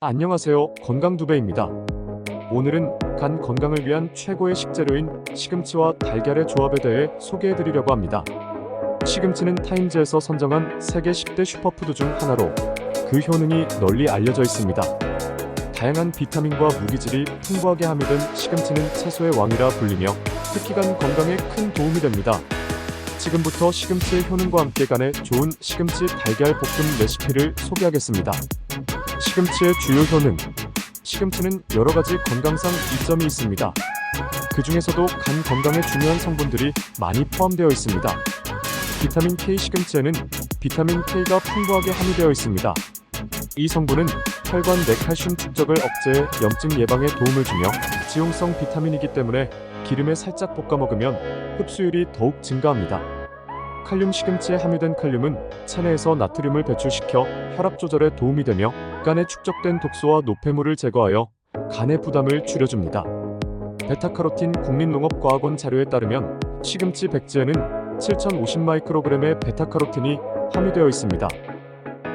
안녕하세요. 건강두배입니다. 오늘은 간 건강을 위한 최고의 식재료인 시금치와 달걀의 조합에 대해 소개해드리려고 합니다. 시금치는 타임즈에서 선정한 세계 10대 슈퍼푸드 중 하나로 그 효능이 널리 알려져 있습니다. 다양한 비타민과 무기질이 풍부하게 함유된 시금치는 채소의 왕이라 불리며 특히 간 건강에 큰 도움이 됩니다. 지금부터 시금치의 효능과 함께 간에 좋은 시금치 달걀 볶음 레시피를 소개하겠습니다. 시금치의 주요 효능. 시금치는 여러 가지 건강상 이점이 있습니다. 그 중에서도 간 건강에 중요한 성분들이 많이 포함되어 있습니다. 비타민 K 시금치에는 비타민 K가 풍부하게 함유되어 있습니다. 이 성분은 혈관 내 칼슘 축적을 억제해 염증 예방에 도움을 주며 지용성 비타민이기 때문에 기름에 살짝 볶아 먹으면 흡수율이 더욱 증가합니다. 칼륨 시금치에 함유된 칼륨은 체내에서 나트륨을 배출시켜 혈압 조절에 도움이 되며 간에 축적된 독소와 노폐물을 제거하여 간의 부담을 줄여줍니다. 베타카로틴 국립농업과학원 자료에 따르면 시금치 백지에는 7,050 마이크로그램의 베타카로틴이 함유되어 있습니다.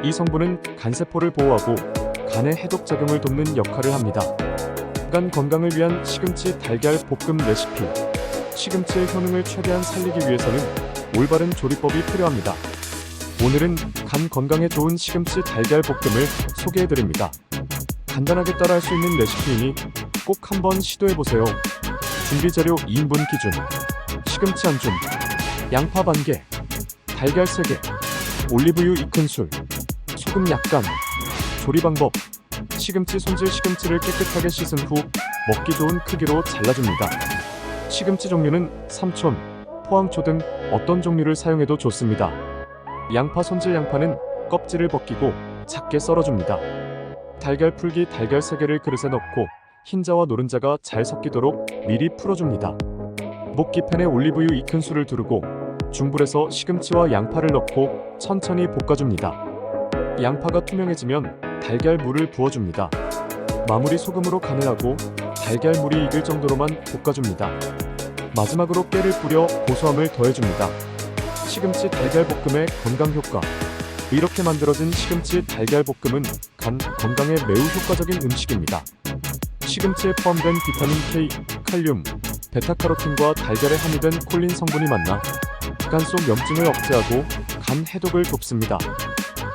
이 성분은 간세포를 보호하고 간의 해독 작용을 돕는 역할을 합니다. 간 건강을 위한 시금치 달걀 볶음 레시피. 시금치의 효능을 최대한 살리기 위해서는 올바른 조리법이 필요합니다. 오늘은 간 건강에 좋은 시금치 달걀 볶음을 소개해드립니다. 간단하게 따라할 수 있는 레시피이니 꼭 한번 시도해보세요. 준비 재료 2인분 기준 시금치 한 줌, 양파 반 개, 달걀 3개, 올리브유 2큰술, 소금 약간 조리 방법 시금치 손질 시금치를 깨끗하게 씻은 후 먹기 좋은 크기로 잘라줍니다. 시금치 종류는 삼촌, 포항초 등 어떤 종류를 사용해도 좋습니다. 양파 손질 양파는 껍질을 벗기고 작게 썰어줍니다. 달걀 풀기 달걀 3개를 그릇에 넣고 흰자와 노른자가 잘 섞이도록 미리 풀어줍니다. 볶기팬에 올리브유 2큰술을 두르고 중불에서 시금치와 양파를 넣고 천천히 볶아줍니다. 양파가 투명해지면 달걀 물을 부어줍니다. 마무리 소금으로 간을 하고 달걀 물이 익을 정도로만 볶아줍니다. 마지막으로 깨를 뿌려 고소함을 더해줍니다. 시금치 달걀 볶음의 건강 효과. 이렇게 만들어진 시금치 달걀 볶음은 간 건강에 매우 효과적인 음식입니다. 시금치에 포함된 비타민 K, 칼륨, 베타카로틴과 달걀에 함유된 콜린 성분이 만나 간 속 염증을 억제하고 간 해독을 돕습니다.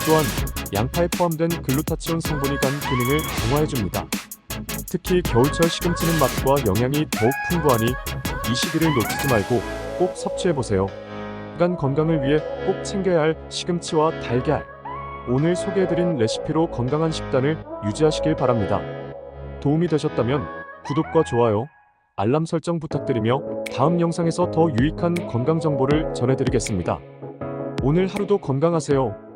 또한 양파에 포함된 글루타치온 성분이 간 기능을 강화해줍니다. 특히 겨울철 시금치는 맛과 영양이 더욱 풍부하니 이 시기를 놓치지 말고 꼭 섭취해보세요. 간 건강을 위해 꼭 챙겨야 할 시금치와 달걀. 오늘 소개해드린 레시피로 건강한 식단을 유지하시길 바랍니다. 도움이 되셨다면 구독과 좋아요, 알람 설정 부탁드리며 다음 영상에서 더 유익한 건강 정보를 전해드리겠습니다. 오늘 하루도 건강하세요.